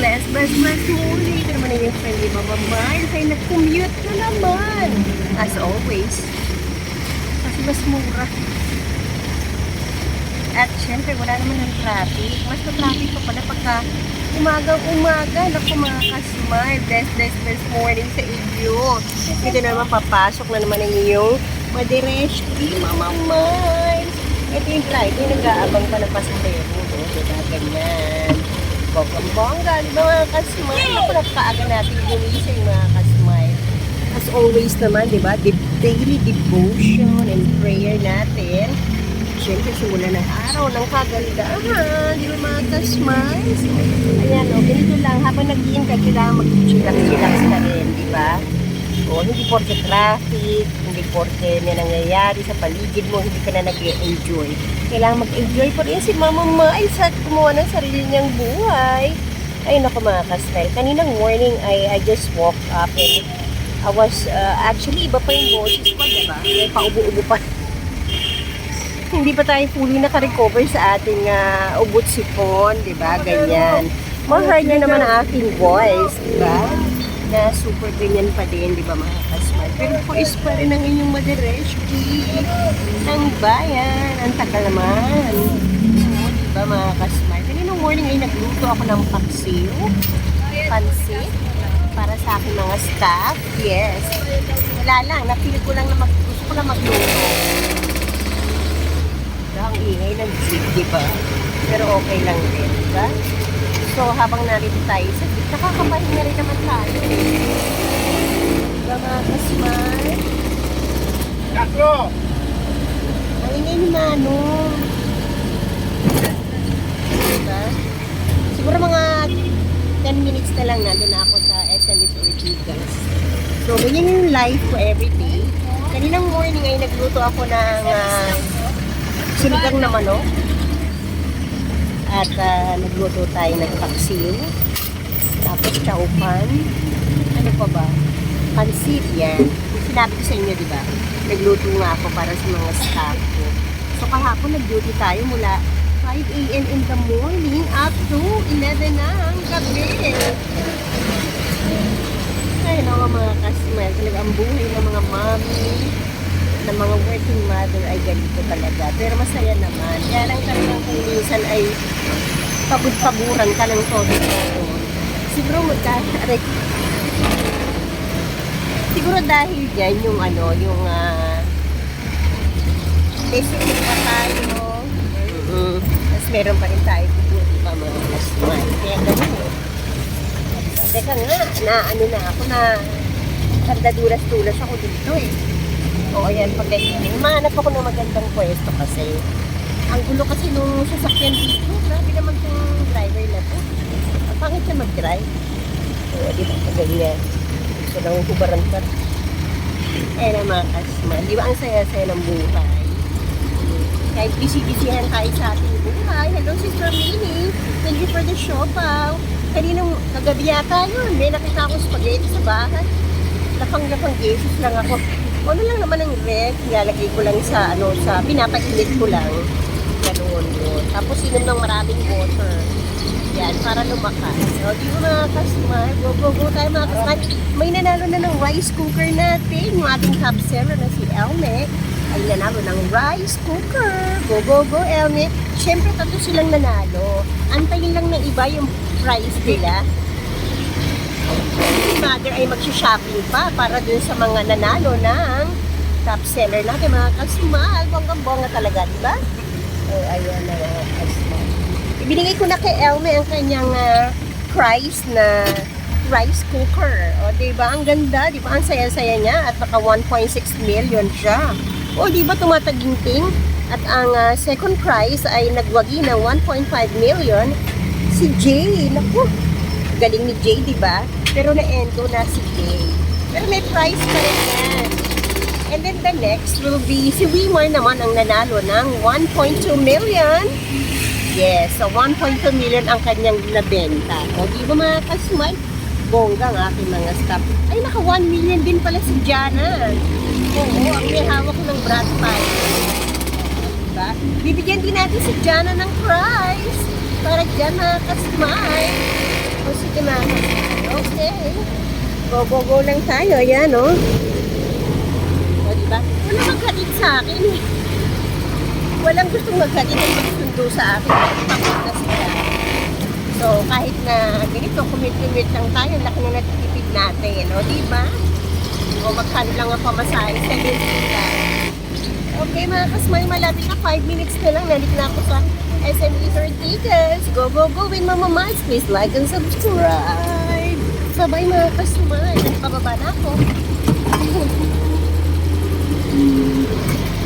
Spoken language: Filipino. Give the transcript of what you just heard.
bless, bless, bless morning. Ito naman na yung friendly Mama Miles ay nag-commute na naman. As always. Kasi mas mura. At syempre, wala naman ng traffic. Mas na-traffic pa pala pagka umagang-umaga. Naku mga ka-smile. Bless, bless, bless morning sa inyo. Dito naman papasok na naman ang iyong madireshki, Mama Miles. Ito yung driver, nag-aabang pa ng pasahero. No? Diba, ganyan. Bonggang-bongga, di ba mga ka-smile? Ako napakaaga natin gumising mga ka-smile. As always naman, di ba, the daily devotion and prayer natin. Siyempre, simula ng araw ng kagandahan, di ba mga ka-smiles? Ayan, o, ganito lang, habang nag-iin ka, kailangan mag-chillax-chillax ka rin, di ba? O, hindi porke traffic, hindi porke may nangyayari sa paligid mo, hindi ka na nag-enjoy. Kailangan mag-enjoy pa rin si Mama Miles at kumuha ng sarili niyang buhay. Ay, naku mga kastel. Kaninang morning, I, I just woke up and I was, uh, actually, iba pa yung boses ko, diba? May paubo-ubo pa. hindi pa tayo fully naka-recover sa ating uh, ubot sipon, di ba? Ganyan. Ma-heard niyo naman ang aking voice, di ba? Na super ganyan pa din, di ba mga kasmal? Pero voice pa rin ang inyong madireshki ng bayan. Ang tagal naman. Oo, di ba mga kasmal? Kaninong morning ay nagluto ako ng paksiw, pansit, para sa aking mga staff. Yes. Wala lang, napili ko lang na mag, gusto ko lang magluto. Ang ingay ng jeep, di ba? Pero okay lang din, di ba? So, habang narito tayo sa nakakabahin na rin naman tayo. mga kasmar? Tatlo! Ang ingay ni Manong. Di ba? Siguro mga 10 minutes na lang nandun na ako sa SMS Ortigas. So, ganyan yung life ko everyday. Kaninang morning ay nagluto ako ng ah, sinigang na manok. At ah, nagluto tayo ng paksiw. Tapos chaupan. Ano pa ba? Pansit yan. Sinabi ko sa inyo, di ba? Nagluto nga ako para sa mga staff ko. So kahapon nag-duty tayo mula 5 a.m. in the morning up to 11 ng gabi. Ay, nawa mga kasmel. Talaga ang buhay ng mga mommy ng mga working mother ay ganito talaga. Pero masaya naman. Kaya lang talagang kung minsan ay pabud-paburan ka ng todo. Siguro magkakarik. Siguro dahil dyan yung ano, yung uh, basic pa tayo. Mm-hmm. Tapos meron pa rin tayo di ba mga kasman. Kaya ganun eh. Teka nga, na ano na ako na kandaduras-tulas ako dito eh. O ayan, pag ganyan. Mahanap ako ng magandang pwesto kasi. Ang gulo kasi nung sasakyan dito. Grabe naman yung driver na to. Ang pangit siya mag-drive. O, di ba? Pag ganyan. Gusto lang hubaran ka. Eh na mga kasman. Di ba ang saya-saya ng buhay? Kahit busy-busyhan tayo sa ating buhay. Hello, Sister Minnie. Thank you for the show, pal. Kaninang kagabi yata yun. May nakita akong spaghetti sa bahay. Lapang-lapang Jesus lang ako. Ano lang naman ang ref, nilalagay ko lang sa, ano, sa, pinapainit ko lang. Ganoon yun. Tapos inom ng maraming water. Yan, para lumakas. So, di ba mga kasmar? Go, go, go tayo mga kasmar. May nanalo na ng rice cooker natin. Yung ating top seller na si Elme ay nanalo ng rice cooker. Go, go, go, Elme. Siyempre, tatlo silang nanalo. Antayin lang ng iba yung price nila si mother ay magsha-shopping pa para dun sa mga nanalo ng top seller natin, mga kasmal. Bonggang-bonga talaga, di ba? Oh, ayan na mga. Ibinigay ko na kay Elme ang kanyang ah, price na rice cooker. O, di ba? Ang ganda, di ba? Ang saya-saya niya at naka 1.6 million siya. O, di ba tumataginting? At ang ah, second prize ay nagwagi ng 1.5 million si Jay. Naku, galing ni Jay, di ba? Pero na-endo na si Jay. Pero may prize pa rin yan. And then the next will be, si Wimar naman ang nanalo ng 1.2 million. Yes, so 1.2 million ang kanyang nabenta. O di ba mga kasmay? Bongga ang aking mga staff. Ay, naka 1 million din pala si Jana. Oo, ang may hawak ng brat pie. Diba? Bibigyan din natin si Jana ng prize. Para dyan mga mga kasmay. Okay. Go, go, go lang tayo. Ayan, oh. O, diba? Wala magkatid sa akin. eh. Walang gustong magkatid at magsundo sa akin. Pagod na sila. So, kahit na ganito, kumit-kumit lang tayo, laki na natitipid natin. O, diba? O, magkano lang ang pamasahe? 70 lang. Okay mga kasmay, malapit na 5 minutes na lang. Nandito na ako sa SME Tortigas. Go, go, go with Mama Miles. Please like and subscribe. Sabay mga kasmay. Pababa na ako.